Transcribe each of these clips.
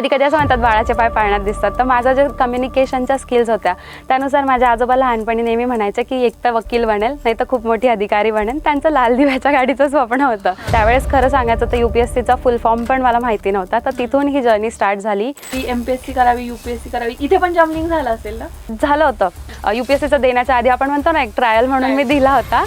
कधी कधी असं म्हणतात बाळाचे पाय पाळण्यात दिसतात. तर माझं जे कम्युनिकेशनच्या स्किल्स होत्या त्यानुसार माझे आजोबा लहानपणी नेहमी म्हणायचे की एक तर वकील बनेल नाही तर खूप मोठी अधिकारी बनेल. त्यांचं लाल दिव्याच्या गाडीचं स्वप्न होतं. त्यावेळेस खरं सांगायचं तर युपीएससीचा फुल फॉर्म पण मला माहिती नव्हता. तर तिथून ही जर्नी स्टार्ट झाली. की एमपीएससी करावी युपीएससी करावी इथे पण जम्पलिंग झालं असेल ना? झालं होतं. यू पी एस सीचं देण्याच्या आधी आपण म्हणतो ना एक ट्रायल म्हणून मी दिला होता.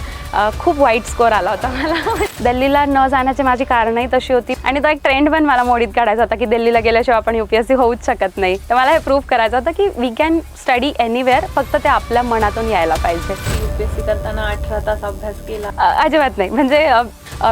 खूप वाईट स्कोर आला होता मला. दिल्लीला न जाण्याची माझी कारणही तशी होती. आणि तो एक ट्रेंड पण मला मोडीत काढायचा होता की दिल्लीला गेल्याशिवाय आपण यू पी एस सी होऊच शकत नाही. तर मला हे प्रूव्ह करायचं होतं की वी कॅन स्टडी एनिवेअर फक्त ते आपल्या मनातून यायला पाहिजे. युपीएससी करताना अठरा तास अभ्यास केला. अजिबात नाही. म्हणजे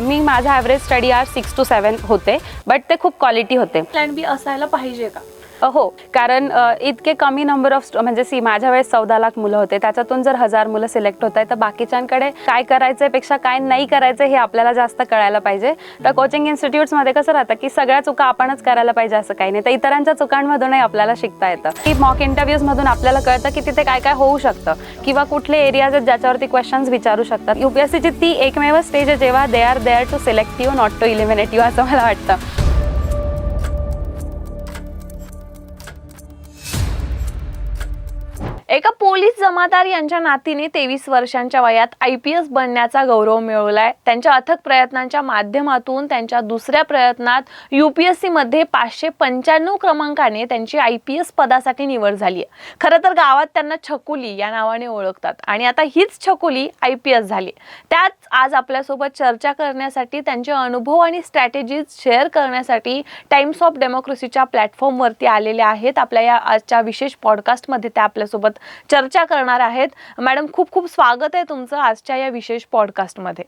मी माझा average study hours six to seven होते बट ते खूप क्वालिटी होते. प्लॅन बी असायला पाहिजे का? हो कारण इतके कमी नंबर ऑफ म्हणजे सी माझ्या वेळेस चौदा लाख मुलं होते. त्याच्यातून जर हजार मुलं सिलेक्ट होत आहे तर बाकीच्यांकडे काय करायचं पेक्षा काय नाही करायचं हे आपल्याला जास्त कळायला पाहिजे. तर कोचिंग इन्स्टिट्यूट्समध्ये कसं राहतं की सगळ्या चुका आपणच करायला पाहिजे असं काही नाही. तर इतरांच्या चुकांमधूनही आपल्याला शिकता येतं. की मॉक इंटरव्ह्यूजमधून आपल्याला कळतं की तिथे काय काय होऊ शकतं किंवा कुठले एरियाज आहेत ज्याच्यावरती क्वेश्चन्स विचारू शकतात. युपीएससीची ती एकमेव स्टेज आहे जेव्हा they are there to select you not to eliminate you असं मला वाटतं. एका पोलीस जमादार यांच्या नातीने तेवीस वर्षांच्या वयात आय पी एस बनण्याचा गौरव मिळवलाय. त्यांच्या अथक प्रयत्नांच्या माध्यमातून त्यांच्या दुसऱ्या प्रयत्नात यू पी एसमध्ये पाचशे पंच्याण्णव क्रमांकाने त्यांची आय पी एस पदासाठी निवड झाली आहे खरं तर गावात त्यांना छकुली या नावाने ओळखतात आणि आता हीच छकुली आय पी एस झाली. त्याच आज आपल्यासोबत चर्चा करण्यासाठी त्यांचे अनुभव आणि स्ट्रॅटेजीज शेअर करण्यासाठी टाइम्स ऑफ डेमोक्रेसीच्या प्लॅटफॉर्मवरती आलेले आहेत. आपल्या या आजच्या विशेष पॉडकास्टमध्ये त्या आपल्यासोबत चर्चा करणार आहेत. मॅडम खूप खूप स्वागत आहे तुमचं आजच्या या विशेष पॉडकास्टमध्ये.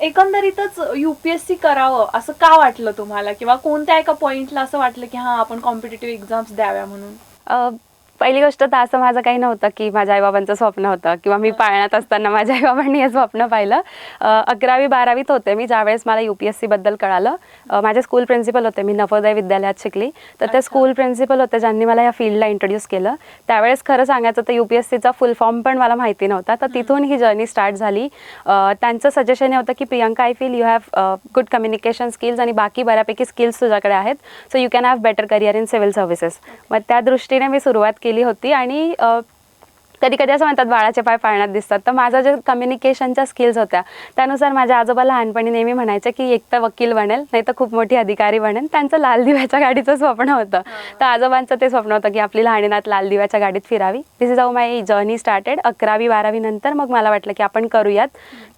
एकंदरीतच युपीएससी करावं असं का वाटलं तुम्हाला? किंवा कोणत्या एका पॉइंटला असं वाटलं की हा आपण कॉम्पिटेटिव्ह एक्झाम्स द्याव्या म्हणून? पहिली गोष्ट तर असं माझं काही नव्हतं की माझ्या आईबाबांचं स्वप्न होतं किंवा मी पाळण्यात असताना माझ्या आईबाबांनी हे स्वप्न पाहिलं. अकरावी बारावीत होते मी ज्यावेळेस मला यू पी एस सीबद्दल कळालं माझे स्कूल प्रिन्सिपल होते मी नवोदय विद्यालयात शिकली. तर ते. स्कूल प्रिन्सिपल होते ज्यांनी मला या फील्डला इंट्रोड्यूस केलं. त्यावेळेस खरं सांगायचं तर यू पी एस सीचा फुल फॉर्म पण मला माहिती नव्हता. तर तिथून ही जर्नी स्टार्ट झाली. त्यांचं सजेशन हे होतं की Priyanka I feel you have good communication skills आणि बाकी बऱ्यापैकी स्किल्स तुझ्याकडे आहेत. So you can have better career in civil services मग त्या दृष्टीने मी सुरुवात केली. केली होती आणि कधी कधी असं म्हणतात बाळाचे पाय पाळण्यात दिसतात. तर माझं जे कम्युनिकेशनच्या स्किल्स होत्या त्यानुसार माझे आजोबा लहानपणी नेहमी म्हणायचे की एक तर वकील बनेल नाही तर खूप मोठी अधिकारी बनेल. त्यांचं लाल दिव्याच्या गाडीचं स्वप्न होतं. तर आजोबांचं ते स्वप्न होतं की आपली लहानी नात लाल दिव्याच्या गाडीत फिरावी. This is how my journey started अकरावी बारावी नंतर मग मला वाटलं की आपण करूयात.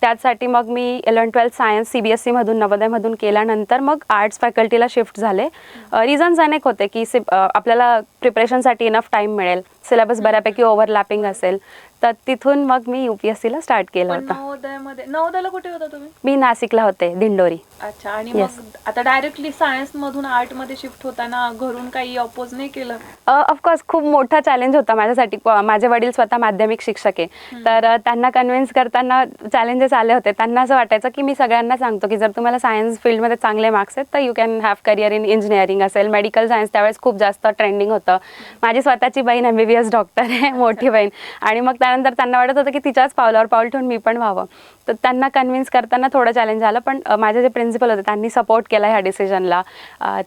त्यासाठी मग मी eleven twelfth science C B S सीमधून नवोदयमधून केल्यानंतर मग आर्ट्स फॅकल्टीला शिफ्ट झाले. रिझन्स अनेक होते की आपल्याला प्रिपरेशनसाठी इनफ टाईम मिळेल. सिलेबस बऱ्यापैकी ओव्हरलॅपिंग असेल. तर तिथून मग मी यू पी एस सीला स्टार्ट केलं पण होतं. नवोदयमध्ये नवोदयला कुठे होता तुम्ही? मी नाशिकला होते दिंडोरी. अच्छा आणि Yes. मग आता डायरेक्टली सायन्स मधून आर्टमध्ये शिफ्ट होताना घरून काही अपोज नाही केलं? ऑफकोर्स खूप मोठा चॅलेंज होता माझ्यासाठी. प- माझे वडील स्वतः माध्यमिक शिक्षक आहे. तर अ, त्यांना कन्व्हिन्स करताना चॅलेंजेस आले होते. त्यांना असं वाटायचं की मी सगळ्यांना सांगतो की जर तुम्हाला सायन्स फील्डमध्ये चांगले मार्क्स आहेत तर you can have career in engineering असेल. मेडिकल सायन्स त्यावेळेस खूप जास्त ट्रेंडिंग होतं. माझी स्वतःची बहीण M B B S doctor आहे मोठी बहीण. आणि मग त्यानंतर त्यांना वाटत होतं की तिच्याच पावलावर पाऊल ठेवून मी पण व्हावं. तर त्यांना कन्व्हिन्स करताना थोडं चॅलेंज आलं पण माझे जे प्रिन्सिपल होते त्यांनी सपोर्ट केला ह्या डिसिजनला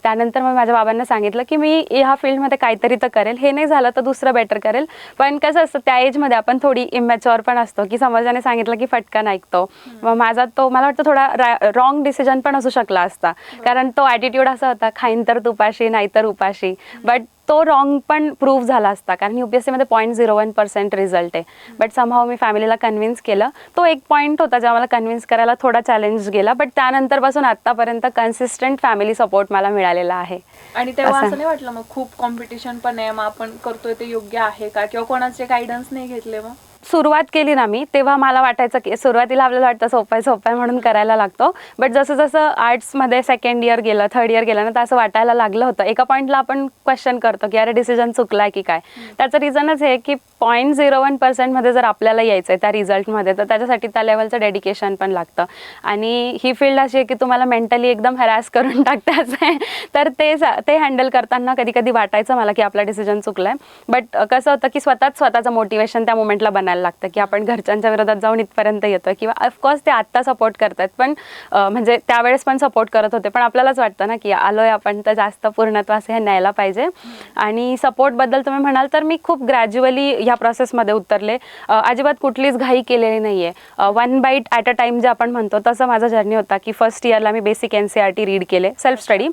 त्यानंतर मग माझ्या बाबांना सांगितलं की मी ह्या फील्डमध्ये काहीतरी तर करेल. हे नाही झालं तर दुसरं बेटर करेल. पण कसं असतं त्या एजमध्ये आपण थोडी इमॅच्युअर पण असतो की समजाने सांगितलं की फटकन ऐकतो. मग माझा तो मला वाटतं थोडा रॉंग डिसिजन पण असू शकला असता. कारण तो ॲटिट्यूड असा होता खाईन तर तुपाशी नाहीतर उपाशी. बट तो रॉंग पण प्रूव्ह झाला असता. कारण यू पी एस सीमध्ये point zero one percent result आहे. बट समहाव मी फॅमिलीला कन्व्हिन्स केलं. तो एक पॉईंट होता जेव्हा मला कन्व्हिन्स करायला थोडा चॅलेंज गेला. बट त्यानंतरपासून आत्तापर्यंत कन्सिस्टंट फॅमिली सपोर्ट मला मिळालेला आहे. आणि तेव्हा असं. असं नाही वाटलं मग खूप कॉम्पिटिशन पण आहे मग आपण करतोय ते योग्य आहे का? किंवा कोणाचे गायडन्स नाही घेतले मग? सुरुवात केली ना मी तेव्हा मला वाटायचं की सुरुवातीला आपल्याला वाटतं सोपं आहे सोपं आहे म्हणून करायला लागतो. बट जसं जसं आर्ट्समध्ये सेकंड इयर गेलं थर्ड इयर गेलं ना तर असं वाटायला लागलं होतं. एका पॉईंटला आपण क्वेश्चन करतो की अरे डिसिजन चुकलाय की काय? त्याचं रिझनच हे की पॉईंट झिरो वन पर्सेंटमध्ये जर आपल्याला यायचं आहे त्या रिझल्टमध्ये तर त्याच्यासाठी त्या लेवलचं डेडिकेशन पण लागतं. आणि ही फील्ड अशी आहे की तुम्हाला मेंटली एकदम हॅरॅस करून टाकते असं आहे तर ते ते हँडल करताना कधी कधी वाटायचं मला की आपला डिसिजन चुकलाय. बट कसं होतं की स्वतःच स्वतःचं मोटिवेशन त्या मोमेंटला बनायला म्हणायला लागतं की आपण घरच्यांच्या विरोधात जाऊन इथपर्यंत येतोय किंवा ऑफकोर्स ते आत्ता सपोर्ट करतात पण म्हणजे त्यावेळेस पण सपोर्ट करत होते. पण आपल्यालाच वाटतं ना की आलोय आपण तर जास्त पूर्णत्वास हे न्यायला पाहिजे. आणि सपोर्टबद्दल तुम्ही म्हणाल तर मी खूप ग्रॅज्युअली ह्या प्रोसेसमध्ये उतरले. अजिबात कुठलीच घाई केलेली नाही आहे one bite at a time जे आपण म्हणतो तसं माझा जर्नी होता की फर्स्ट इयरला मी basic N C R T read केले सेल्फ स्टडी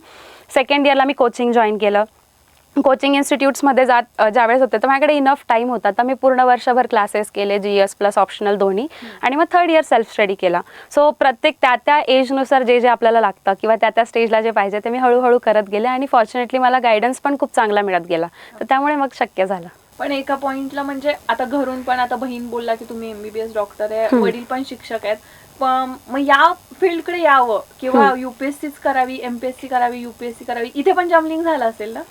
सेकंड इयरला मी कोचिंग जॉईन केलं. कोचिंग इन्स्टिट्यूट्समध्ये जात अ, ज्यावेळेस होते तर माझ्याकडे इनफ टाईम होता. तर मी पूर्ण वर्षभर क्लासेस केले जी एस प्लस ऑप्शनल दोन्ही. आणि मग थर्ड इयर सेल्फ स्टडी केला. सो प्रत्येक त्या त्या एजनुसार जे जे आपल्याला लागतं किंवा त्या त्या स्टेजला जे पाहिजे ते मी हळूहळू करत गेले आणि फॉर्च्युनेटली मला गायडन्स पण खूप चांगला मिळत गेला. तर त्यामुळे मग शक्य झालं. पण एका पॉइंटला म्हणजे आता घरून पण आता बहीण बोलला की तुम्ही एमबीबीएस डॉक्टर आहे वडील पण शिक्षक आहेत. पण मग या फील्डकडे यावं किंवा युपीएससीच करावी एमपीएससी करावी युपीएससी करावी इथे पण जमलिंग झालं असेल ना?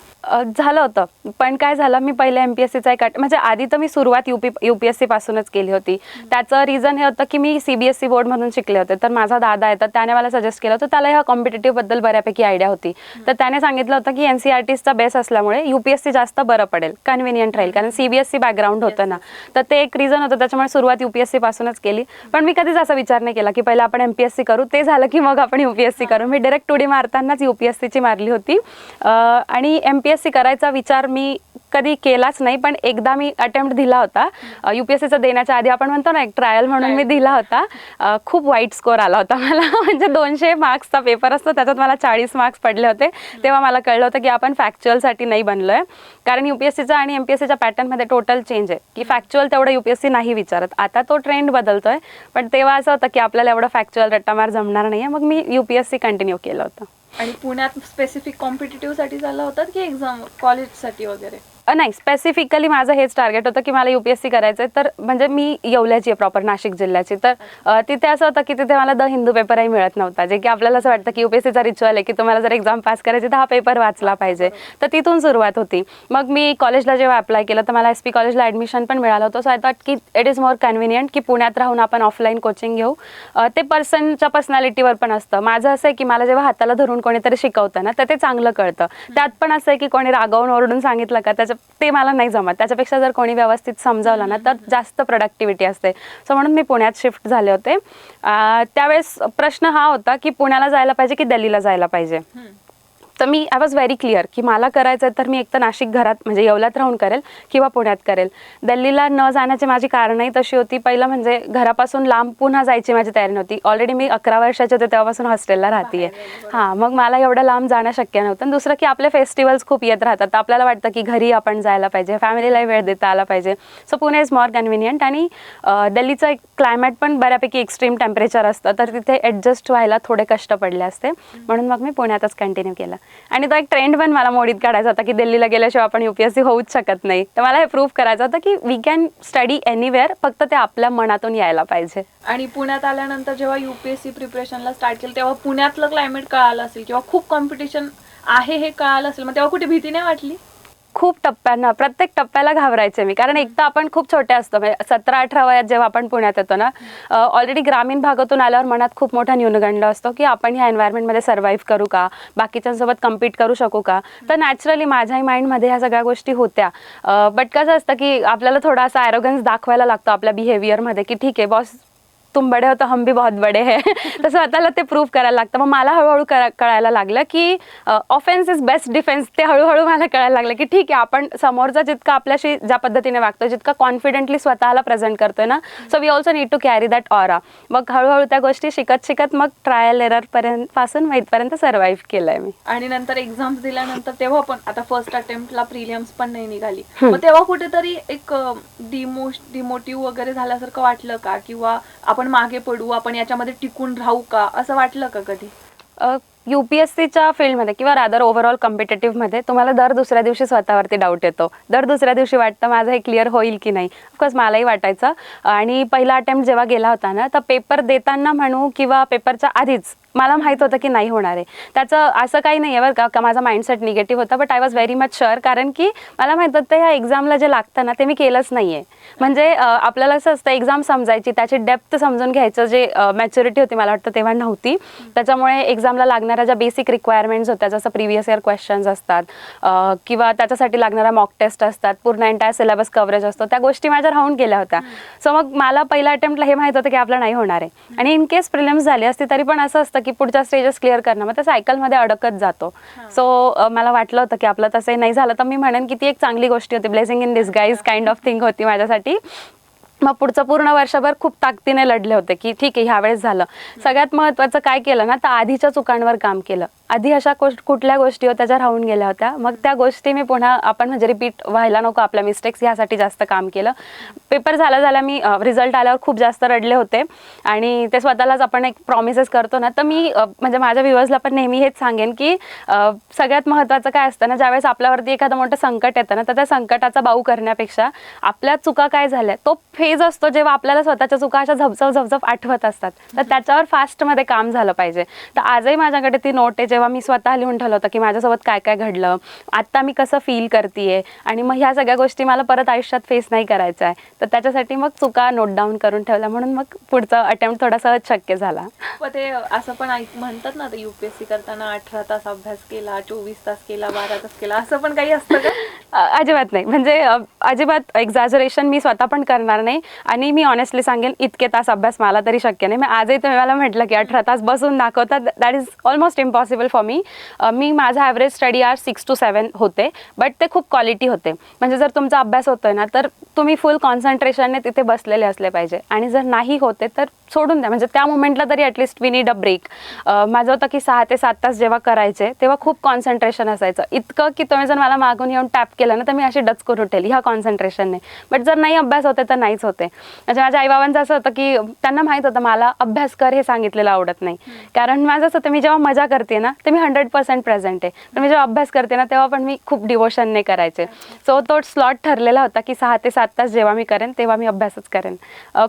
झालं होतं. पण काय झालं मी पहिले एम पी एस सीचा एक म्हणजे आधी तर मी सुरुवात U P U P S C पासूनच केली होती. त्याचं रिझन हे होतं की मी सी बी एस सी बोर्डमधून शिकले होते. तर माझा दादा आहे तर त्याने मला सजेस्ट केलं होतं त्याला ह्या कॉम्पिटेटिव्हबद्दल बऱ्यापैकी आयडिया होती. तर त्याने सांगितलं होतं की एन सी आर टीचा बेस असल्यामुळे यू पी एस सी जास्त बरं पडेल कन्व्हिनियंट राहील. कारण C B S C background होतं ना. तर ते एक रिझन होतं त्याच्यामुळे सुरुवात यू पी एस सी पासूनच केली. पण मी कधीच असा विचार नाही केला की पहिला आपण एम पी एस सी करू ते झालं की मग आपण यू पी एस सी करू. मी डायरेक्ट टू डी मारतानाच यू पी एस सीची मारली होती. आणि एम पी सी करायचा विचार मी कधी केलाच नाही पण एकदा मी अटेम्प्ट दिला होता. यू पी एस सीचा देण्याच्या आधी आपण म्हणतो ना एक ट्रायल म्हणून मी दिला होता. खूप वाईट स्कोर आला होता मला. म्हणजे दोनशे मार्क्सचा पेपर असतो त्याच्यात मला चाळीस मार्क्स पडले होते. तेव्हा मला कळलं होतं की आपण फॅक्च्युअलसाठी नाही बनलोय. कारण यू पी एस सीचा आणि एम पी एस सीच्या पॅटर्नमध्ये टोटल चेंज आहे. की फॅक्च्युअल तेवढं यू पी एस सी नाही विचारत. आता तो ट्रेंड बदलतोय पण तेव्हा असं होतं की आपल्याला एवढं फॅक्च्युअल रट्टामार जमणार नाही मग मी U P S C continue केलं होतं. आणि पुण्यात स्पेसिफिक कॉम्पिटेटिव्हसाठी झाला होता की एक्झाम कॉलेजसाठी वगैरे? नाही स्पेसिफिकली माझं हेच टार्गेट होतं की मला युपीएससी करायचं आहे तर म्हणजे मी येवल्याची आहे प्रॉपर नाशिक जिल्ह्याची. तर तिथे असं होतं की तिथे मला द हिंदू पेपरही मिळत नव्हता. जे की आपल्याला असं वाटतं की युपीएससीचा रिच्युअल आहे की तुम्हाला जर एक्झाम पास करायची तर हा पेपर वाचला पाहिजे. तर तिथून सुरुवात होती. मग मी कॉलेजला जेव्हा अप्लाय केलं तर मला एस पी कॉलेजला ॲडमिशन पण मिळालं होतं. सो आय थॉट की इट इज मोर कन्व्हिनियंट की पुण्यात राहून आपण ऑफलाईन कोचिंग घेऊ. ते पर्सनच्या पर्सनॅलिटीवर पण असतं. माझं असं आहे की मला जेव्हा हाताला धरून कोणीतरी शिकवतं ना तर ते चांगलं कळतं. त्यात पण असं आहे की कोणी रागावून ओरडून सांगितलं का? त्याचं ते मला नाही जमत. त्याच्यापेक्षा जर कोणी व्यवस्थित समजावलं ना तर जास्त प्रोडक्टिव्हिटी असते. सो म्हणून मी पुण्यात शिफ्ट झाले होते. त्यावेळेस प्रश्न हा होता की पुण्याला जायला पाहिजे की दिल्लीला जायला पाहिजे? तर मी आय वॉज व्हेरी क्लिअर की मला करायचं आहे तर मी एक तर नाशिक घरात म्हणजे येवल्यात राहून करेल किंवा पुण्यात करेल. दिल्लीला न जाण्याची माझी कारणंही तशी होती. पहिलं म्हणजे घरापासून लांब पुन्हा जायची माझी तयारी नव्हती. ऑलरेडी मी अकरा वर्षाचे होते तेव्हापासून हॉस्टेलला राहतीये हां मग मला एवढं लांब जाणं शक्य नव्हतं. आणि दुसरं की आपले फेस्टिवल्स खूप येत राहतात. तर आपल्याला वाटतं की घरी आपण जायला पाहिजे फॅमिलीलाही वेळ देता आला पाहिजे. So Pune is more convenient आणि दिल्लीचं एक क्लायमेट पण बऱ्यापैकी एक्स्ट्रीम टेम्परेचर असतं. तर तिथे ॲडजस्ट व्हायला थोडे कष्ट पडले असते. म्हणून मग मी पुण्यातच कंटिन्यू केलं. आणि तो एक ट्रेंड पण मला मोडीत काढायचा होता की दिल्लीला गेल्याशिवाय आपण यूपीएससी होऊच शकत नाही. तर मला हे प्रूव्ह करायचं होतं की वी कॅन स्टडी एनिवेअर फक्त ते आपल्या मनातून यायला पाहिजे. आणि पुण्यात आल्यानंतर जेव्हा यूपीएससी प्रिपरेशनला स्टार्ट केलं तेव्हा पुण्यातलं क्लायमेट कळालं असेल किंवा खूप कॉम्पिटिशन आहे हे कळालं असेल मग तेव्हा कुठे भीती नाही वाटली? खूप टप्प्यांना प्रत्येक टप्प्याला घाबरायचे मी. कारण एक तर आपण खूप छोटे असतो म्हणजे सतरा अठरा वयात जेव्हा आपण पुण्यात येतो ना ऑलरेडी ग्रामीण भागातून आल्यावर मनात खूप मोठा न्यूनगंड असतो की आपण ह्या एन्व्हायरमेंटमध्ये सर्व्हाइव्ह करू का? बाकीच्यांसोबत कम्पीट करू शकू का? तर नॅचरली माझ्याही माइंडमध्ये ह्या सगळ्या गोष्टी होत्या. बट कसं असतं की आपल्याला थोडा असा ॲरोगन्स दाखवायला लागतो आपल्या बिहेवियरमध्ये की ठीक आहे बॉस तुम बडे हो तो हम भी बहुत बडे है। तर स्वतःला ते प्रूव्ह करायला लागतं. मग मला हळूहळू करा- कळायला लागलं की ऑफेन्स इज बेस्ट डिफेन्स ते हळूहळू मला कळायला लागलं की ठीक आहे आपण समोरचा जितका आपल्याशी ज्या पद्धतीने वागतो जितका कॉन्फिडेंटली स्वतःला प्रेझेंट करतोय ना so we also need to carry that aura मग हळूहळू त्या गोष्टी शिकत शिकत मग ट्रायल एरर पर्यंत पासून इथपर्यंत सर्व्हाइव्ह केलंय मी. आणि नंतर एक्झाम्स दिल्यानंतर तेव्हा पण आता फर्स्ट अटेम्प्टला प्रिलियम्स पण नाही निघाली. मग तेव्हा कुठेतरी एक डिमो डिमोटिव्ह वगैरे झाल्यासारखं वाटलं का? किंवा आपण आपण मागे पडू आपण याच्यामध्ये टिकून राहू का? असं वाटलं का कधी? यू पी एस सीच्या फील्डमध्ये किंवा रादर ओव्हरऑल कॉम्पिटेटिव्हमध्ये तुम्हाला दर दुसऱ्या दिवशी स्वतःवरती डाऊट येतो. दर दुसऱ्या दिवशी वाटतं माझं हे क्लिअर होईल की नाही. ऑफकोर्स मलाही वाटायचं. आणि पहिला अटेम्प्ट जेव्हा गेला होता ना तर पेपर देताना म्हणू किंवा पेपरच्या आधीच मला माहीत होतं की नाही होणार आहे. त्याचं असं काही नाही आहे बरं का का माझा माइंडसेट निगेटिव्ह होता but I was very much sure कारण की मला माहीत होतं ह्या एक्झामला जे लागतं ना ते मी केलंच नाही आहे म्हणजे आपल्याला असं असतं एक्झाम समजायची त्याची डेप्थ समजून घ्यायचं जे मॅच्युरिटी होती मला वाटतं तेव्हा नव्हती. त्याच्यामुळे एक्झामला लागणाऱ्या ज्या बेसिक रिक्वायरमेंट्स होत्या जसं प्रिव्हियस इयर क्वेश्चन्स असतात किंवा त्याच्यासाठी लागणारा मॉक टेस्ट असतात पूर्ण एंटायर सिलेबस कव्हरेज असतो त्या गोष्टी माझ्या राहून गेल्या होत्या. सो मग मला पहिल्या अटेम्प्टला हे माहीत होतं की आपलं नाही होणार आहे. आणि इन केस प्रिलिम्स झाली असती तरी पण असं असतं की पुढच्या स्टेजेस क्लिअर करणं. मग त्या सायकलमध्ये अडकत जातो. सो मला वाटलं होतं की आपलं तसं नाही झालं. तर मी म्हणेन की ती एक चांगली गोष्ट होती. Blessing in disguise kind of thing होती माझ्यासाठी. मग पुढचं पूर्ण वर्षभर खूप ताकदीने लढले होते की ठीक आहे ह्यावेळेस झालं. सगळ्यात महत्त्वाचं काय केलं ना तर आधीच्या चुकांवर काम केलं. आधी अशा गोष्ट कुठल्या गोष्टी होत्या ज्या राहून गेल्या होत्या? मग त्या गोष्टी मी पुन्हा आपण म्हणजे रिपीट व्हायला नको आपल्या मिस्टेक्स ह्यासाठी जास्त काम केलं. पेपर झाला झाला मी रिझल्ट आल्यावर खूप जास्त रडले होते. आणि ते स्वतःलाच आपण एक प्रॉमिसेस करतो ना तर मी म्हणजे माझ्या व्ह्युअर्सला पण नेहमी हेच सांगेन की सगळ्यात महत्त्वाचं काय असतं ना ज्यावेळेस आपल्यावरती एखादं मोठं संकट येतं ना तर त्या संकटाचा बाऊ करण्यापेक्षा आपल्या चुका काय झाल्या तो फेज असतो जेव्हा आपल्याला स्वतःच्या चुका अशा झपझप झपझप आठवत असतात. तर त्याच्यावर फास्टमध्ये काम झालं पाहिजे. तर आजही माझ्याकडे ती नोट आहे जेव्हा मी स्वतः लिहून ठेवलं होतं की माझ्यासोबत काय काय घडलं. आत्ता मी कसं फील करते आणि मग ह्या सगळ्या गोष्टी मला परत आयुष्यात फेस नाही करायच्या आहे तर त्याच्यासाठी मग चुका नोट डाऊन करून ठेवल्या. म्हणून मग पुढचा अटेम्प्ट थोडा सहज शक्य झाला. ते असं पण ऐक- म्हणतात ना युपीएससी करताना अठरा तास अभ्यास केला चोवीस तास केला बारा तास केला असं पण काही असतं का? अजिबात नाही. म्हणजे अजिबात एक्झॅजरेशन मी स्वतः पण करणार नाही. आणि मी ऑनेस्टली सांगेन इतके तास अभ्यास मला तरी शक्य नाही. मी आजही तुम्ही मला म्हटलं की अठरा तास बसून दाखवता that is almost impossible for me मी माझा average study hours six to seven होते बट ते खूप क्वालिटी होते. म्हणजे जर तुमचा अभ्यास होतोय ना तर तुम्ही फुल कॉन्सन्ट्रेशनने तिथे बसलेले असले पाहिजे. आणि जर नाही होते तर सोडून द्या. म्हणजे त्या मोमेंटला तरी at least we need a break माझं होतं की सहा ते सात तास जेव्हा करायचे तेव्हा खूप कॉन्सन्ट्रेशन असायचं. इतकं की तुम्ही जर मला मागून येऊन टॅप केलं ना तर मी अशी डच करून उठेल ह्या कॉन्सन्ट्रेशनने बट जर नाही अभ्यास होते तर नाहीच होते. म्हणजे माझ्या आईबाबांचं असं होतं की त्यांना माहीत होतं मला अभ्यास कर हे सांगितलेलं आवडत नाही. कारण माझं असं होतं मी जेव्हा मजा करते ना ते मी हंड्रेड पर्सेंट प्रेझेंट आहे. पण मी जेव्हा अभ्यास करते ना तेव्हा पण मी खूप डिवोशनने करायचे. सो तो स्लॉट ठरलेला होता की सहा ते सात तास जेव्हा मी करेन तेव्हा मी अभ्यासच करेन.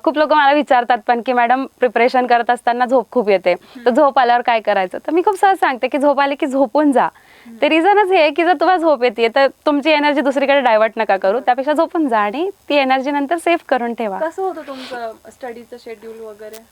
खूप लोक मला विचारतात पण की मॅडम प्रिपरेशन करत असताना झोप खूप येते. तर झोप आल्यावर काय करायचं? तर मी खूप सहज सांगते की झोप आली की झोपून जा. ते रिझनच हे की जर तुम्हाला झोप येते तर तुमची एनर्जी दुसरीकडे डायव्हर्ट नका करू. त्यापेक्षा झोपून जा आणि ती एनर्जी नंतर सेव्ह करून ठेवा. कसं होतं तुमचं स्टडीचं शेड्यूल वगैरे?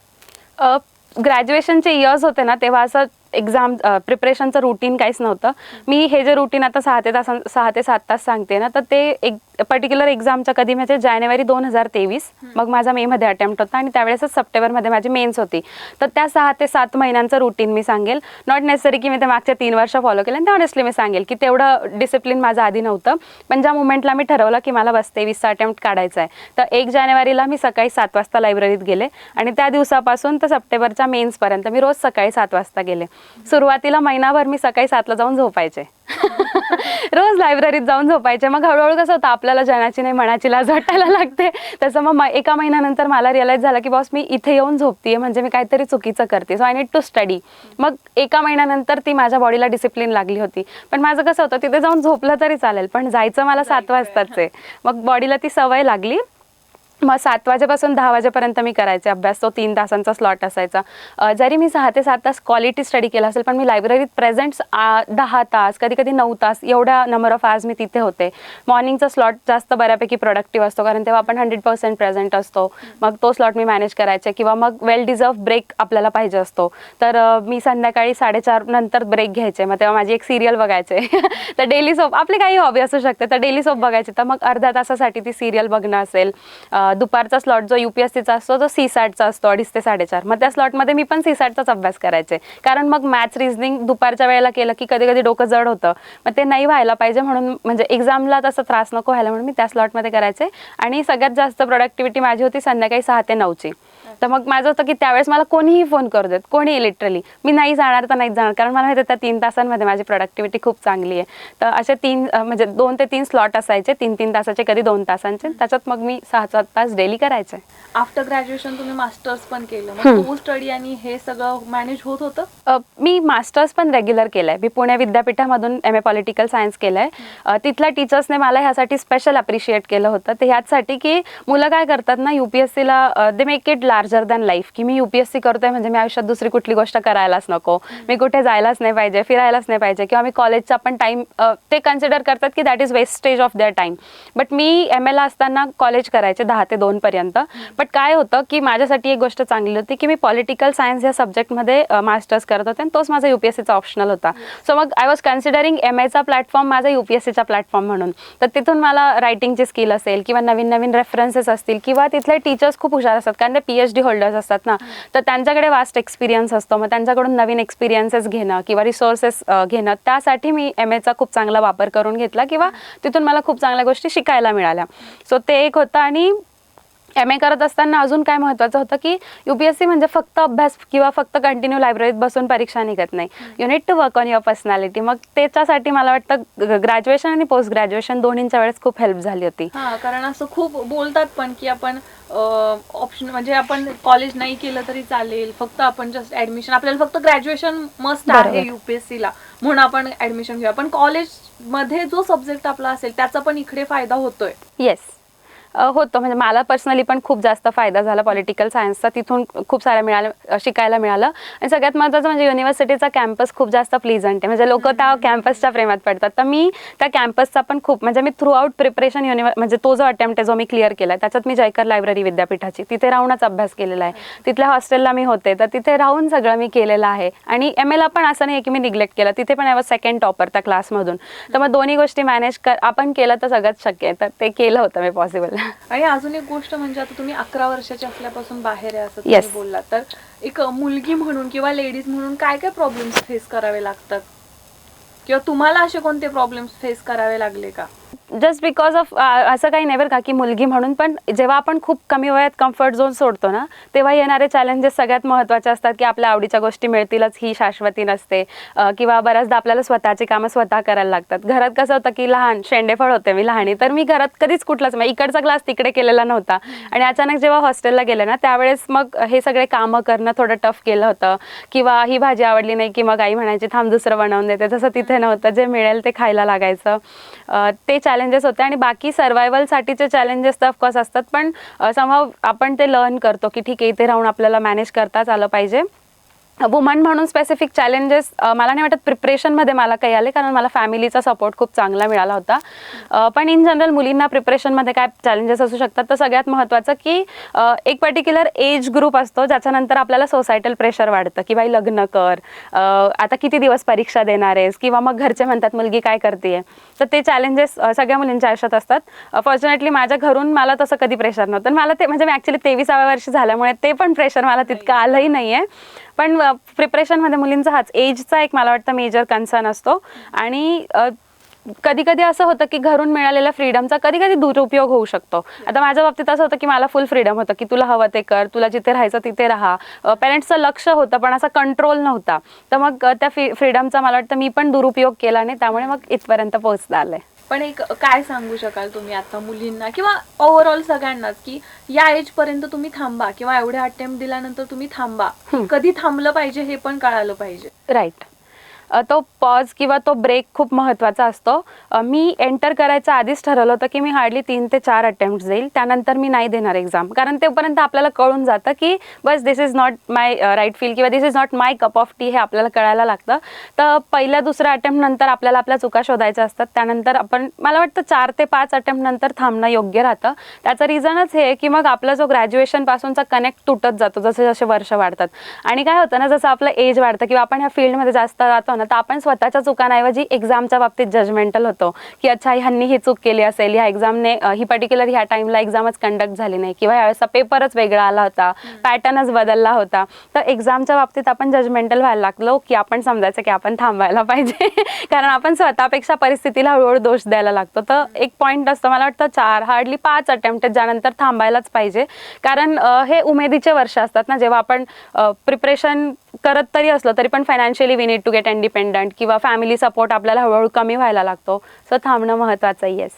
ग्रॅज्युएशनचे इयर्स होते ना तेव्हा असं एक्झाम प्रिपरेशनचं रुटीन काहीच नव्हतं. मी हे जे रुटीन आता सहा ते तास सहा ते सात तास सांगते ना तर ते एक पर्टिक्युलर एक्झामच्या कधी म्हणजे जानेवारी दोन हजार तेवीस. मग माझा मेमध्ये अटेम्प्ट होता आणि त्यावेळेसच सप्टेंबरमध्ये माझी मेन्स होती. तर त्या सहा ते सात महिन्यांचं रुटीन मी सांगेल. नॉट नेसेसरी की मी ते मागच्या तीन वर्ष फॉलो केलं आणि ते ऑनेस्टली मी सांगेल की तेवढं डिसिप्लिन माझं आधी नव्हतं. पण ज्या मुमेंटला मी ठरवलं की मला बस तेवीसचा अटेम्प्ट काढायचा आहे तर एक जानेवारीला मी सकाळी सात वाजता लायब्ररीत गेले आणि त्या दिवसापासून तर सप्टेंबरच्या मेन्सपर्यंत मी रोज सकाळी सात वाजता गेले. सुरुवातीला महिनाभर मी सकाळी सातला जाऊन झोपायचे. रोज लायब्ररीत जाऊन झोपायचे. मग हळूहळू कसं होतं आपल्याला जनाची नाही मनाची लाज वाटायला लागते. तसं मग एका महिन्यानंतर मला रिअलाईज झालं की बॉस मी इथे येऊन झोपतीये. म्हणजे मी काहीतरी चुकीचं करते. So I need to study मग एका महिन्यानंतर ती माझ्या बॉडीला डिसिप्लिन लागली होती. पण माझं कसं होतं तिथे जाऊन झोपलं तरी चालेल. पण जायचं मला सात वाजताच आहे. मग बॉडीला ती सवय लागली. मग सात वाजेपासून दहा वाजेपर्यंत मी करायचे अभ्यास. तो तीन तासांचा स्लॉट असायचा. जरी मी सहा ते सात तास क्वालिटी स्टडी केला असेल पण मी लायब्ररीत प्रेझेंट दहा तास कधी कधी नऊ तास एवढ्या नंबर ऑफ आवर्स मी तिथे होते. मॉर्निंगचा स्लॉट जास्त बऱ्यापैकी प्रोडक्टिव्ह असतो कारण तेव्हा आपण हंड्रेड पर्सेंट प्रेझेंट असतो. मग तो स्लॉट मी मॅनेज करायचे किंवा मग वेल डिझर्व ब्रेक आपल्याला पाहिजे असतो. तर मी संध्याकाळी साडेचार नंतर ब्रेक घ्यायचे. मग तेव्हा माझी एक सिरियल बघायचे. तर डेली सोप आपली काही हॉबी असू शकते तर डेली सोप बघायची. तर मग अर्ध्या तासासाठी ती सिरियल बघणं असेल. दुपारचा स्लॉट जो युपीएससीचा असतो तो सी सॅटचा असतो अडीच ते साडेचार. मग त्या स्लॉटमध्ये मी पण सी सॅटचाच अभ्यास करायचे. कारण मग मॅथ्स रिझनिंग दुपारच्या वेळेला केलं की कधी कधी डोकं जड होतं. मग ते नाही व्हायला पाहिजे म्हणून म्हणजे एक्झामला तसा त्रास नको व्हायला म्हणून मी त्या स्लॉटमध्ये करायचे. आणि सगळ्यात जास्त प्रोडक्टिव्हिटी माझी होती संध्याकाळी सहा ते नऊची. तर मग माझं होतं की त्यावेळेस मला कोणीही फोन करू देत. कोणी लिटरली मी नाही जाणार तर नाही जाणार. कारण मला माहिती त्या तीन तासांमध्ये माझी प्रोडक्टिव्हिटी खूप चांगली आहे. तर असे तीन म्हणजे दोन ते तीन स्लॉट असायचे. तीन तीन तासाचे कधी दोन तासांचे. त्याच्यात मग मी सहा सात तास डेली करायचे. आफ्टर ग्रॅज्युएशन तुम्ही मास्टर्स पण केलं. स्टडी आणि हे सगळं मॅनेज होत होतं? मी मास्टर्स पण रेग्युलर केलं आहे मी पुणे विद्यापीठामधून एम ए पॉलिटिकल सायन्स केलं आहे तिथल्या टीचर्सने मला ह्यासाठी स्पेशल अप्रिशिएट केलं होतं. ते ह्याचसाठी की मुलं काय करतात ना यू पी एस सीला they make it large larger than life की मी युपीएससी करतोय म्हणजे मी आयुष्यात दुसरी कुठली गोष्ट करायलाच नको. मी कुठे जायलाच नाही पाहिजे फिरायलाच नाही पाहिजे किंवा मी कॉलेजचा पण टाईम ते कन्सिडर करतात की that is wastage of their time but me M एला असताना कॉलेज करायचे दहा ते दोनपर्यंत बट काय होतं की माझ्यासाठी एक गोष्ट चांगली होती की मी पॉलिटिकल सायन्स या सब्जेक्टमध्ये मास्टर्स करत होते आणि तोच माझा युपीएससीचा ऑप्शनल होता. सो मग आय वॉज कन्सिडरिंग एम एचा प्लॅटफॉर्म माझा यूपीएससीचा प्लॅटफॉर्म म्हणून. तर तिथून मला रायटिंगची स्किल असेल किंवा नवीन नवीन रेफरन्सेस असतील किंवा तिथले टीचर्स खूप हुशार असतात. कारण ते पी एच डी होल्डर्स असतात ना. तर त्यांच्याकडे वास्ट एक्सपिरियन्स असतो. मग त्यांच्याकडून नवीन एक्सपिरियन्सेस घेणं किंवा रिसोर्सेस घेणं त्यासाठी मी एम एचा खूप चांगला वापर करून घेतला किंवा तिथून मला खूप चांगल्या गोष्टी शिकायला मिळाल्या. सो ते एक होतं आणि एम ए करत असताना अजून काय महत्त्वाचं होतं की युपीएससी म्हणजे फक्त अभ्यास किंवा फक्त कंटिन्यू लायब्ररीत बसून परीक्षा निघत नाही. You need to work on your personality मग त्याच्यासाठी मला वाटतं ग्रॅज्युएशन आणि पोस्ट ग्रॅज्युएशन दोन्हींच्या वेळेस खूप हेल्प झाली होती. कारण असं खूप बोलतात पण की आपण ऑप्शन म्हणजे आपण कॉलेज नाही केलं तरी चालेल. फक्त आपण जस्ट ऍडमिशन आपल्याला फक्त ग्रॅज्युएशन मस्ट आहे. युपीएससी ला. म्हणून आपण ऍडमिशन घेऊया. पण कॉलेजमध्ये जो सब्जेक्ट आपला असेल त्याचा पण इकडे फायदा होतोय. येस होतो. म्हणजे मला पर्सनली पण खूप जास्त फायदा झाला पॉलिटिकल सायन्सचा तिथून खूप साऱ्या मिळालं शिकायला मिळालं. आणि सगळ्यात महत्त्वाचं म्हणजे युनिव्हर्सिटीचा कॅम्पस खूप जास्त प्लीजंट आहे. म्हणजे लोक त्या कॅम्पसच्या प्रेमात पडतात. तर मी त्या कॅम्पसचा पण खूप म्हणजे मी थ्रू आउट प्रिपरेशन युनिव्हर म्हणजे तो जो अटेम्प्ट आहे जो मी क्लिअर केला त्याच्यात मी जयकर लायब्ररी विद्यापीठाची. तिथे राहूनच अभ्यास केलेला आहे. तिथल्या हॉस्टेलला मी होते. तर तिथे राहून सगळं मी केलेलं आहे. आणि एम एला पण असं नाही की मी निग्लेक्ट केलं. तिथे पण आय सेकंड टॉपर त्या क्लासमधून तर मग दोन्ही गोष्टी मॅनेज कर आपण केलं तर सगळंच शक्य आहे. तर ते केलं होतं मी पॉसिबल आणि अजून एक गोष्ट म्हणजे आता तुम्ही अकरा वर्षाचे असल्यापासून बाहेर आहे असं तुम्ही Yes. बोललात. तर एक मुलगी म्हणून किंवा लेडीज म्हणून काय काय प्रॉब्लेम्स फेस करावे लागतात? किंवा तुम्हाला असे कोणते प्रॉब्लेम्स फेस करावे लागले का? जस्ट बिकॉज ऑफ असं काही नाही बरं का की मुलगी म्हणून पण जेव्हा आपण खूप कमी वयात कम्फर्ट झोन सोडतो ना तेव्हा येणारे चॅलेंजेस सगळ्यात महत्त्वाचे असतात की आपल्या आवडीच्या गोष्टी मिळतीलच ही शाश्वती नसते. किंवा बऱ्याचदा आपल्याला स्वतःची कामं स्वतः करायला लागतात. घरात कसं होतं की लहान शेंडेफळ होते मी लहानी तर मी घरात कधीच कुठलाच म्हणजे इकडचा क्लास तिकडे केलेला नव्हता. आणि अचानक जेव्हा हॉस्टेलला गेले ना त्यावेळेस मग हे सगळे कामं करणं थोडं टफ केलं होतं. किंवा ही भाजी आवडली नाही की मग आई म्हणायची थांब दुसरं बनवून देते. जसं तिथे नव्हतं जे मिळेल ते खायला लागायचं. ते चॅलेंज चॅलेंजेस होते आणि बाकी सर्वायवलसाठीचे चॅलेंजेस तर ऑफकोर्स असतात. पण समहा आपण ते लर्न करतो की ठीक आहे इथे राहून आपल्याला मॅनेज करताच आलं पाहिजे. वुमन म्हणून स्पेसिफिक चॅलेंजेस मला नाही वाटत प्रिपरेशनमध्ये मला काही आले कारण मला फॅमिलीचा सपोर्ट खूप चांगला मिळाला होता. पण इन जनरल मुलींना प्रिपरेशनमध्ये काय चॅलेंजेस असू शकतात तर सगळ्यात महत्त्वाचं की एक पर्टिक्युलर एज ग्रुप असतो ज्याच्यानंतर आपल्याला सोसायटल प्रेशर वाढतं की बाई लग्न कर आता किती दिवस परीक्षा देणार आहेस किंवा मग घरचे म्हणतात मुलगी काय करते तर ते चॅलेंजेस सगळ्या मुलींच्या आयुष्यात असतात. फॉर्च्युनेटली माझ्या घरून मला तसं कधी प्रेशर नव्हतं. मला ते म्हणजे मी ॲक्च्युली तेविसाव्या वर्षी झाल्यामुळे ते पण प्रेशर मला तितकं आलंही नाही आहे पण प्रिपरेशनमध्ये मुलींचा हाच एजचा एक मला वाटतं मेजर कन्सर्न असतो. आणि कधी कधी असं होतं की घरून मिळालेल्या फ्रीडमचा कधी कधी दुरुपयोग होऊ शकतो. आता माझ्या बाबतीत असं होतं की मला फुल फ्रीडम होतं की तुला हवं ते कर तुला जिथे राहायचं तिथे राहा. पेरेंट्सचं लक्ष होतं पण असा कंट्रोल नव्हता. तर मग त्या त्या फ्रीडमचा मला वाटतं मी पण दुरुपयोग केला नाही त्यामुळे मग इथपर्यंत पोहोचता आलंय पण एक काय सांगू शकाल तुम्ही आता मुलींना? किंवा ओव्हरऑल सगळ्यांनाच की या एज पर्यंत तुम्ही थांबा किंवा एवढे अटेम्प्ट दिल्यानंतर तुम्ही थांबा. कधी थांबलं पाहिजे हे पण कळालं पाहिजे. राईट तो पॉज किंवा तो ब्रेक खूप महत्त्वाचा असतो. मी एंटर करायचं आधीच ठरवलं होतं की मी हार्डली तीन ते चार अटेम्प्ट देईल. त्यानंतर मी नाही देणार एक्झाम कारण तेपर्यंत आपल्याला कळून जातं की बस this is not my right feel किंवा this is not my cup of tea हे आपल्याला कळायला लागतं. तर पहिल्या दुसऱ्या अटेम्प्ट नंतर आपल्याला आपल्या चुका शोधायच्या असतात. त्यानंतर आपण मला वाटतं चार ते पाच अटेम्प्ट नंतर थांबणं योग्य राहतं. त्याचं रिझनच हे की मग आपला जो ग्रॅज्युएशन पासूनचा कनेक्ट तुटत जातो जसे जसे वर्ष वाढतात. आणि काय होतं ना जसं आपलं एज वाढतं किंवा आपण ह्या फील्डमध्ये जास्त जातो ना तर आपण स्वतःच्या चुकांऐवजी एक्झामच्या बाबतीत जजमेंटल होतो की अच्छा ह्यांनी ही चूक केली असेल ह्या एक्झामने ही पर्टिक्युलर ह्या टाइमला एक्झामच कंडक्ट झाली नाही किंवा यावेळेसचा पेपरच वेगळा आला होता पॅटर्नच बदलला होता. तर एक्झामच्या बाबतीत आपण जजमेंटल व्हायला लागलो की आपण समजायचं की आपण थांबायला पाहिजे. कारण आपण स्वतःपेक्षा परिस्थितीला हळूहळू दोष द्यायला लागतो. तर एक पॉईंट असतं मला वाटतं चार हार्डली पाच अटेम्प्ट ज्यानंतर थांबायलाच पाहिजे. कारण हे उमेदीचे वर्ष असतात ना जेव्हा आपण प्रिपरेशन करत तरी असलो तरी पण financially we need to get independent किंवा फॅमिली सपोर्ट आपल्याला हळूहळू कमी व्हायला लागतो. सो थांबणं महत्त्वाचं येस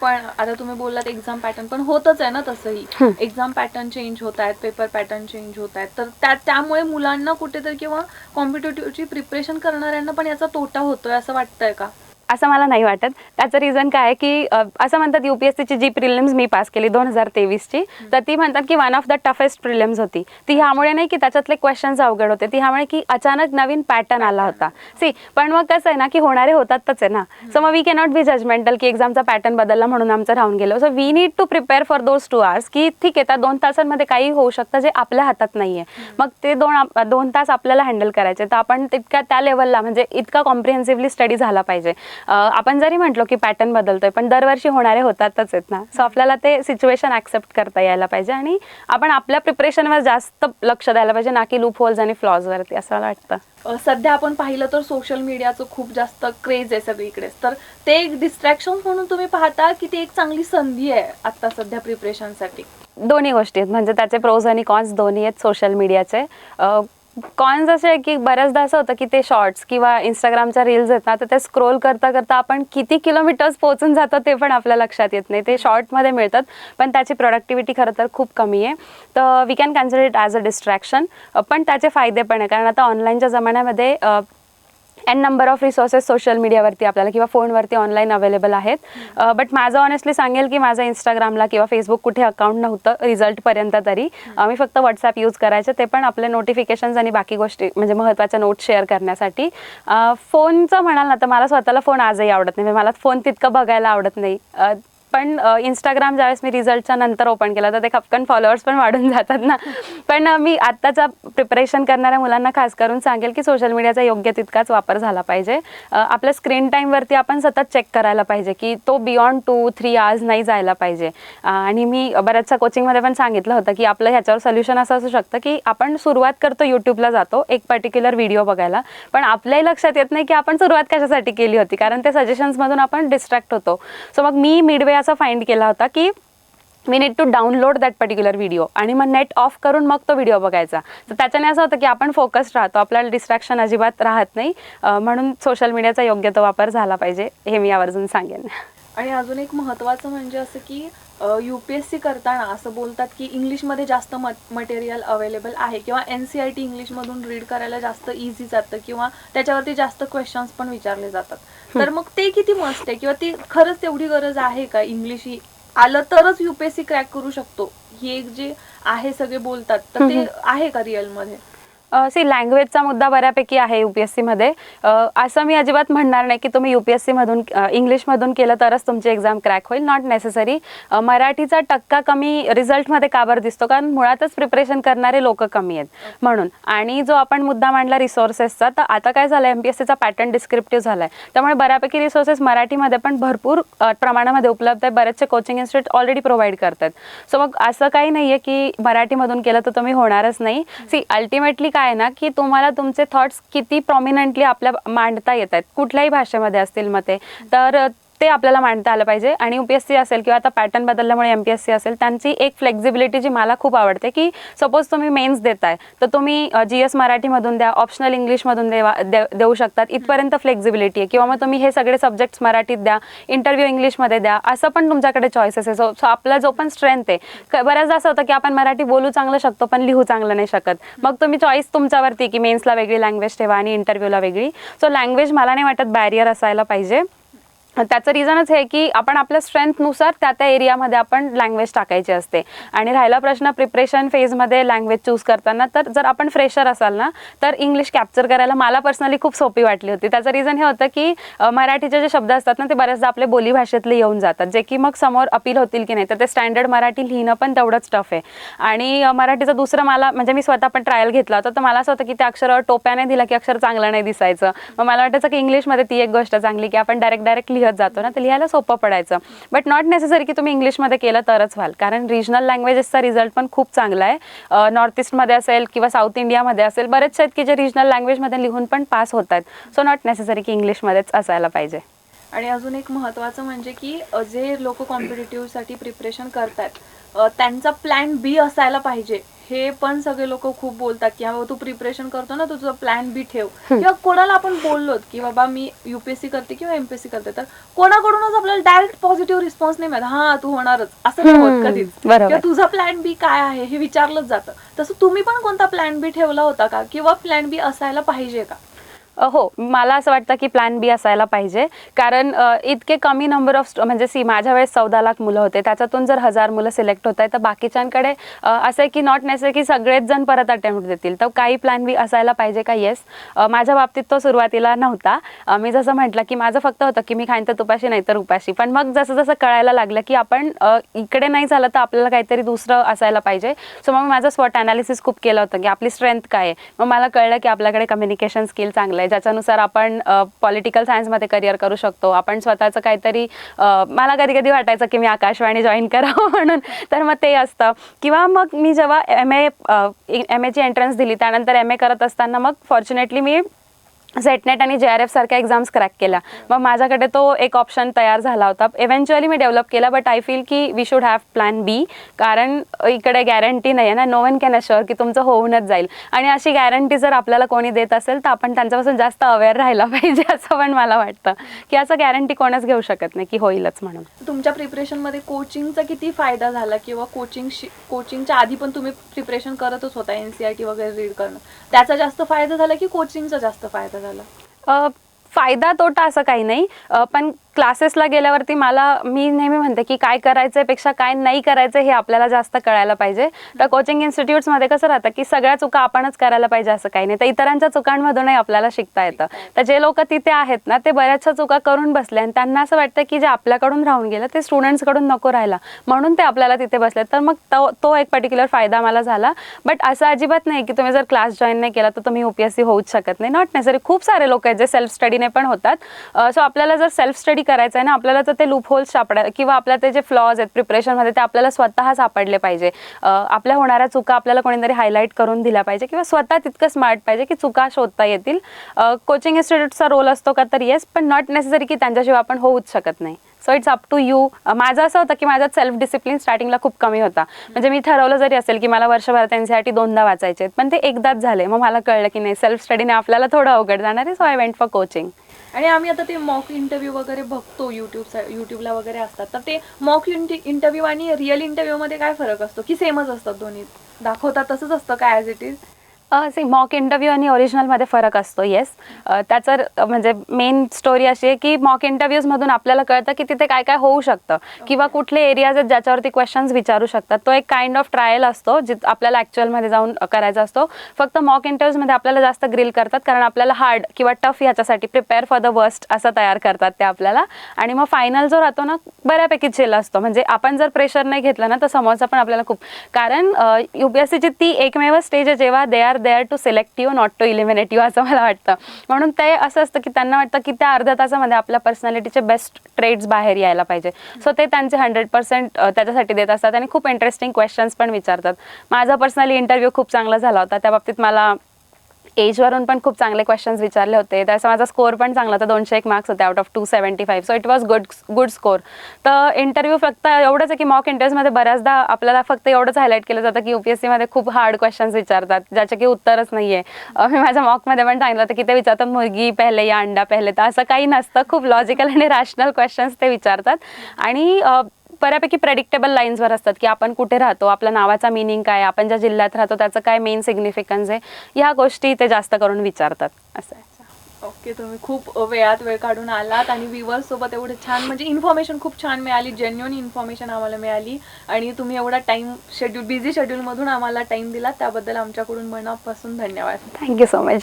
पण आता तुम्ही बोललात एक्झाम पॅटर्न पण होतच आहे ना तसंही. एक्झाम पॅटर्न चेंज होत आहेत पेपर पॅटर्न चेंज होत आहेत. तर त्या त्यामुळे मुलांना कुठेतरी किंवा कॉम्पिटेटिव्हची प्रिपरेशन करणाऱ्यांना पण याचा तोटा होतोय असं वाटतंय का? असं मला नाही वाटत. त्याचं रिझन काय आहे की असं म्हणतात युपीएससीची जी प्रिलिम्स मी पास केली दोन हजार तेवीसची तर ती म्हणतात की one of the toughest prelims होती. ती ह्यामुळे नाही की त्याच्यातले क्वेश्चन्स अवघड होते ती ह्यामुळे की अचानक नवीन पॅटर्न आला होता. सी पण मग कसं आहे ना की होणारे होतातच आहे ना. सो मग वी कॅनॉट बी जजमेंटल की एक्झामचा पॅटर्न बदलला म्हणून आमचं राहून गेलो. So we need to prepare for those two hours की ठीक आहे त्या दोन तासांमध्ये काही होऊ शकतं जे आपल्या हातात नाही आहे मग ते दोन दोन तास आपल्याला हँडल करायचे. तर आपण तितक्या त्या लेवलला म्हणजे इतका कॉम्प्रिहेन्सिव्हली स्टडी झाला पाहिजे. आपण जरी म्हटलो की पॅटर्न बदलतोय पण दरवर्षी होणारे होतातच आहेत ना. सो आपल्याला ते सिच्युएशन ऍक्सेप्ट करता यायला पाहिजे आणि आपण आपल्या प्रिपरेशनवर जास्त लक्ष द्यायला पाहिजे ना की लूप होल्स आणि फ्लॉजवरती असं मला वाटतं. सध्या आपण पाहिलं तर सोशल मीडियाचं खूप जास्त क्रेज आहे सगळीकडेच. तर ते एक डिस्ट्रॅक्शन म्हणून तुम्ही पाहता की ती एक चांगली संधी आहे आता सध्या प्रिपरेशनसाठी दोन्ही गोष्टी आहेत. म्हणजे त्याचे प्रोज आणि कॉन्स दोन्ही आहेत सोशल मीडियाचे कॉन्स असे आहे की बऱ्याचदा असं होतं की ते शॉर्ट्स किंवा इंस्टाग्रामच्या रील्स आहेत ना तर ते स्क्रोल करता करता आपण किती किलोमीटर्स पोहोचून जातो ते पण आपल्या लक्षात येत नाही. ते शॉर्टमध्ये मिळतात पण त्याची प्रोडक्टिव्हिटी खरं तर खूप कमी आहे. तर we can consider it as a distraction पण त्याचे फायदे पण आहे कारण आता ऑनलाईनच्या जमान्यामध्ये अ, N number of resources social मीडियावरती आपल्याला किंवा फोनवरती ऑनलाईन अवेलेबल आहेत. बट माझं ऑनेस्टली सांगेल की माझं इंस्टाग्रामला किंवा फेसबुक कुठे अकाउंट नव्हतं रिझल्टपर्यंत तरी. मी फक्त व्हॉट्सॲप यूज करायचे ते पण आपले नोटिफिकेशन्स आणि बाकी गोष्टी म्हणजे महत्त्वाच्या नोट शेअर करण्यासाठी. फोनचं म्हणाल ना तर मला स्वतःला फोन आजही आवडत नाही. म्हणजे मला फोन तितकं बघायला आवडत नाही. पण इंस्टाग्राम ज्यावेळेस मी रिझल्टच्या नंतर ओपन केला तर ते खपकन फॉलोअर्स पण वाढून जातात ना. पण मी आत्ताचा प्रिपरेशन करणाऱ्या मुलांना खास करून सांगेल की सोशल मीडियाचा योग्य तितकाच वापर झाला पाहिजे. आपल्या स्क्रीन टाईमवरती आपण सतत चेक करायला पाहिजे की तो बियॉन्ड टू थ्री आवर्स नाही जायला पाहिजे. आणि मी बऱ्याचशा कोचिंगमध्ये पण सांगितलं होतं की आपलं ह्याच्यावर सोल्युशन असं असू शकतं की आपण सुरुवात करतो यूट्यूबला जातो एक पर्टिक्युलर व्हिडिओ बघायला. पण आपल्याही लक्षात येत नाही की आपण सुरुवात कशासाठी केली होती कारण ते सजेशन्समधून आपण डिस्ट्रॅक्ट होतो. सो मग मी मिडवे असा फाइंड केला होता की मी need to download that particular video आणि मग नेट ऑफ करून मग तो व्हिडिओ बघायचा. तर त्याच्याने असं होतं की आपण फोकस राहतो आपल्याला डिस्ट्रॅक्शन अजिबात राहत नाही. म्हणून सोशल मीडियाचा योग्य तो वापर झाला पाहिजे हे मी आवर्जून सांगेन. आणि अजून एक महत्त्वाचं म्हणजे असं की यू पी एस सी करताना असं बोलतात की इंग्लिशमध्ये जास्त मटेरियल अवेलेबल आहे किंवा एन सी आय टी इंग्लिशमधून रीड करायला जास्त इझी जातं किंवा त्याच्यावरती जास्त क्वेश्चन्स पण विचारले जातात. तर मग ते किती मस्त आहे? किंवा ती खरंच तेवढी गरज आहे का? इंग्लिश ही आलं तरच U P S C crack करू शकतो. ही एक जे आहे सगळे बोलतात. तर ते आहे का रिअलमध्ये सी लँग्वेजचा मुद्दा बऱ्यापैकी आहे युपीएससीमध्ये असं मी अजिबात म्हणणार नाही की तुम्ही युपीएससीमधून इंग्लिशमधून केलं तरच तुमची एक्झाम क्रॅक होईल. नॉट नेसेसरी मराठीचा टक्का कमी रिझल्टमध्ये का बरं दिसतो? कारण मुळातच प्रिपरेशन करणारे लोक कमी आहेत म्हणून. आणि जो आपण मुद्दा मांडला रिसोर्सेसचा तर आता काय झालं एम पी एस सीचा पॅटर्न डिस्क्रिप्टिव्ह झाला आहे त्यामुळे बऱ्यापैकी रिसोर्सेस मराठीमध्ये पण भरपूर प्रमाणामध्ये उपलब्ध आहे बरेचसे कोचिंग इन्स्टिट्यूट ऑलरेडी प्रोव्हाइड करतात. सो मग असं काही नाही आहे की मराठीमधून केलं तर तुम्ही होणारच नाही. सी अल्टिमेटली काय आहे ना की तुम्हाला तुमचे थॉट्स किती प्रॉमिनंटली आपल्या मांडता येत आहेत. कुठल्याही भाषेमध्ये असतील मग ते तर ते आपल्याला मांडता आलं पाहिजे. आणि यूपीएससी असेल किंवा आता पॅटर्न बदलल्यामुळे एमपीएससी असेल त्यांची एक फ्लेक्झिबिलिटी जी मला खूप आवडते की सपोज तुम्ही मेन्स देताय तर तुम्ही जी एस मराठीमधून द्या ऑप्शनल इंग्लिशमधून देवा दे- देऊ शकतात. इथपर्यंत फ्लेक्झिबिलिटी आहे. किंवा मग तुम्ही हे सगळे सब्जेक्ट्स मराठीत द्या इंटरव्ह्यू इंग्लिशमध्ये द्या असं पण तुमच्याकडे चॉईसेस आहे. सो सो आपला जो पण स्ट्रेंथ आहे बऱ्याचदा असं होतं की आपण मराठी बोलू चांगलं शकतो पण लिहू चांगलं नाही शकत. मग तुम्ही चॉईस तुमच्यावरती की मेन्सला वेगळी लँग्वेज ठेवा आणि इंटरव्ह्यूला वेगळी. सो लँग्वेज मला नाही वाटत बॅरियर असायला पाहिजे. त्याचं रिझनच हे की आपण आपल्या स्ट्रेंथनुसार त्या त्या एरियामध्ये आपण लँग्वेज टाकायची असते. आणि राहिला प्रश्न प्रिपरेशन फेजमध्ये लँग्वेज चूज करताना तर जर आपण फ्रेशर असाल ना तर इंग्लिश कॅप्चर करायला मला पर्सनली खूप सोपी वाटली होती. त्याचं रिझन हे होतं की मराठीचे जे शब्द असतात ना ते बऱ्याचदा आपले बोली भाषेतले येऊन जातात. जे की मग समोर अपील होतील की नाही तर ते स्टँडर्ड मराठी लिहिणं पण तेवढंच टफ आहे. आणि मराठीचं दुसरं मला म्हणजे मी स्वतः पण ट्रायल घेतला होता तर मला असं होतं की ते अक्षर नाही दिलं की अक्षर चांगलं नाही दिसायचं. मग मला वाटायचं की इंग्लिशमध्ये ती एक गोष्ट चांगली की आपण डायरेक्ट डायरेक्ट लिहत जातो ना तर लिहायला सोपं पडायचं. बट नॉट नेसेसरी की तुम्ही इंग्लिशमध्ये केलं तरच व्हाल. कारण रिजनल लँग्वेजेसचा रिझल्ट पण खूप चांगला आहे. नॉर्थ ईस्टमध्ये असेल किंवा साऊथ इंडियामध्ये असेल बरेचसे आहेत की जे रिजनल लँग्वेजमध्ये लिहून पण पास होत आहेत. सो नॉट नेसेसरी की इंग्लिशमध्येच असायला पाहिजे. आणि अजून एक महत्त्वाचं म्हणजे की जे लोक कॉम्पिटेटिव्हसाठी प्रिपरेशन करतात त्यांचा प्लॅन बी असायला पाहिजे. हे पण सगळे लोक खूप बोलतात की बाबा तू प्रिपरेशन करतो ना तुझा प्लॅन बी ठेव. किंवा कोणाला आपण बोललो की बाबा मी युपीएससी करते किंवा एमपीएससी करते तर कोणाकडूनच आपल्याला डायरेक्ट पॉझिटिव्ह रिस्पॉन्स नाही मिळत. हा तू होणारच. असं नाही होत कधीच. किंवा तुझा प्लॅन बी काय आहे हे विचारलंच जातं. तसं तुम्ही पण कोणता प्लॅन बी ठेवला होता का? किंवा प्लॅन बी असायला पाहिजे का? हो मला असं वाटतं की प्लॅन बी असायला पाहिजे. कारण इतके कमी नंबर ऑफ म्हणजे सी माझ्या वेळेस चौदा लाख मुलं होते. त्याच्यातून जर हजार मुलं सिलेक्ट होत आहे तर बाकीच्यांकडे असं आहे की नॉट नेसेसरी की सगळेच जण परत अटेम्प्ट देतील. तर काही प्लॅन बी असायला पाहिजे का? येस माझ्या बाबतीत तो सुरुवातीला नव्हता. मी जसं म्हटलं की माझं फक्त होतं की मी खाईन तर तुपाशी नाही तर उपाशी. पण मग जसं जसं कळायला लागलं की आपण इकडे नाही झालं तर आपल्याला काहीतरी दुसरं असायला पाहिजे. सो मग मी माझं स्वॉट अनालिसिस खूप केलं होतं की आपली स्ट्रेंथ काय आहे? मग मला कळलं की आपल्याकडे कम्युनिकेशन स्किल चांगलं आहे. ज्याच्यानुसार आपण पॉलिटिकल सायन्समध्ये करिअर करू शकतो. आपण स्वतःचं काहीतरी मला कधी कधी वाटायचं की मी आकाशवाणी जॉईन करावं म्हणून तर मग ते असतं. किंवा मग मी जेव्हा एम ए एम एची एंट्रन्स दिली त्यानंतर एम ए करत असताना मग फॉर्च्युनेटली मी सेटनेट आणि जे आर एफ सारख्या एक्झाम्स क्रॅक केल्या. मग माझ्याकडे तो एक ऑप्शन तयार झाला होता. इव्हेंच्युअली मी डेव्हलप केला बट आय फील की we should have plan B कारण इकडे गॅरंटी नाही आहे ना. नो वन कॅन अश्युअर की तुमचं होऊनच जाईल. आणि अशी गॅरंटी जर आपल्याला कोणी देत असेल तर आपण त्यांच्यापासून जास्त अवेअर राहायला पाहिजे असं पण मला वाटतं. की असं गॅरंटी कोणच घेऊ शकत नाही की होईलच म्हणून. तुमच्या प्रिपरेशनमध्ये कोचिंगचा किती फायदा झाला? किंवा कोचिंग कोचिंगच्या आधी पण तुम्ही प्रिपरेशन करतच होता एन सी आर टी वगैरे रीड करणं. त्याचा जास्त फायदा झाला की कोचिंगचा जास्त फायदा झाला. फायदा तोटा असं काही नाही. पण क्लासेसला गेल्यावरती मला मी नेहमी म्हणते की काय करायचं पेक्षा काय नाही करायचं हे आपल्याला जास्त कळायला पाहिजे. तर कोचिंग इन्स्टिट्यूट्समध्ये कसं राहतं की सगळ्या चुका आपणच करायला पाहिजे असं काही नाही. तर इतरांच्या चुकांमधूनही आपल्याला शिकता येतं. तर जे लोक तिथे आहेत ना ते बऱ्याचशा चुका करून बसले आणि त्यांना असं वाटतं की जे आपल्याकडून राहून गेलं ते स्टुडंट्सकडून नको राहिला म्हणून ते आपल्याला तिथे बसले. तर मग तो तो एक पर्टिक्युलर फायदा मला झाला. बट असं अजिबात नाही की तुम्ही जर क्लास जॉईन नाही केला तर तुम्ही युपीएससी होऊच शकत नाही. नॉट नेसरी खूप सारे लोक आहेत जे सेल्फ स्टडीने पण होतात. सो आपल्याला जर सेल्फ स्टडी करायचं आहे ना आपल्याला तर ते लूप होल्स सापडा किंवा आपल्या ते जे फ्लॉज आहेत प्रिपरेशनमध्ये ते आपल्याला स्वतः सापडले पाहिजे. आपल्या होणाऱ्या चुका आपल्याला कोणीतरी हायलाईट करून दिल्या पाहिजे किंवा स्वतः तितकं स्मार्ट पाहिजे की चुका शोधता येतील. कोचिंग इन्स्टिट्यूटचा रोल असतो का तर येस पण नॉट नेसेसरी की त्यांच्याशिवाय आपण होऊच शकत नाही. So it's up to you माझं असं होतं की माझा सेल्फ डिसिप्लिन स्टार्टिंगला खूप कमी होता. म्हणजे मी ठरवलं जरी असेल की मला वर्षभरात त्यांच्यासाठी दोनदा वाचायचे आहेत, पण ते एकदाच झाले. मग मला कळलं की नाही सेल्फ स्टडीने आपल्याला थोडं अवघड जाणार आहे so I went for coaching आणि आम्ही आता ते मॉक इंटरव्ह्यू वगैरे बघतो युट्यूब युट्यूबला वगैरे असतात. तर ते मॉक इंटरव्ह्यू आणि रिअल इंटरव्ह्यूमध्ये काय फरक असतो? की सेमच असतात दोन्ही? दाखवतात तसंच असतं काय as it is see mock interview आणि ओरिजिनलमध्ये फरक असतो येस त्याचं म्हणजे मेन स्टोरी अशी आहे की मॉक इंटरव्ह्यूजमधून आपल्याला कळतं की तिथे काय काय होऊ शकतं किंवा कुठले एरियाज आहेत ज्याच्यावरती क्वेश्चन्स विचारू शकतात. तो एक काइंड ऑफ ट्रायल असतो जिथ आपल्याला ॲक्च्युअलमध्ये जाऊन करायचा असतो. फक्त मॉक इंटरव्ह्यूजमध्ये आपल्याला जास्त ग्रिल करतात कारण आपल्याला हार्ड किंवा टफ ह्याच्यासाठी प्रिपेअर फॉर द वर्स्ट असं तयार करतात ते आपल्याला. आणि मग फायनल जो राहतो ना बऱ्यापैकी चिल असतो. म्हणजे आपण जर प्रेशर नाही घेतलं ना तर समोरचा पण आपल्याला खूप कारण यू पी एस सीची ती एकमेव स्टेज आहे जेव्हा they are there to select you not to eliminate you असं मला वाटतं. म्हणून ते असं असतं की त्यांना वाटतं की त्या अर्ध्या तासामध्ये आपल्या पर्सनॅलिटीचे बेस्ट ट्रेड्स बाहेर यायला पाहिजे. सो ते त्यांचे हंड्रेड पर्सेंट त्याच्यासाठी देत असतात. आणि खूप इंटरेस्टिंग क्वेश्चन्स पण विचारतात. माझा पर्सनली इंटरव्ह्यू खूप चांगला झाला होता. त्या बाबतीत मला एजवरून पण खूप चांगले क्वेश्चन्स विचारले होते. त्याचा माझा स्कोअर पण चांगला होता. दोनशे एक मार्क्स होते out of two seventy five so it was good good score तर इंटरव्ह्यू फक्त एवढंच आहे की मॉक इंटरव्ह्यूमध्ये बऱ्याचदा आपल्याला फक्त एवढंच हायलाईट केलं जातं की युपीएससीमध्ये खूप हार्ड क्वेश्चन्स विचारतात ज्याचे की उत्तरच नाही आहे मी माझ्या मॉकमध्ये पण सांगितलं होतं की ते विचारतात मुलगी पहिले या अंडा पहिले. तर असं काही नसतं. खूप लॉजिकल आणि रॅशनल क्वेश्चन्स ते विचारतात. आणि बऱ्यापैकी प्रेडिक्टेबल लाईन्सवर असतात की आपण कुठे राहतो आपल्या नावाचा मिनिंग काय आपण ज्या जिल्ह्यात राहतो त्याचं काय मेन सिग्निफिकन्स आहे ह्या गोष्टी ते जास्त करून विचारतात. असं आहे. ओके तुम्ही खूप वेळात वेळ काढून आलात आणि व्ह्युअर्स सोबत एवढं छान म्हणजे इन्फॉर्मेशन खूप छान मिळाली जेन्युन इन्फॉर्मेशन आम्हाला मिळाली आणि तुम्ही एवढा टाइम शेड्यूल बिझी शेड्यूलमधून आम्हाला टाइम दिला त्याबद्दल आमच्याकडून मनापासून धन्यवाद. Thank you so much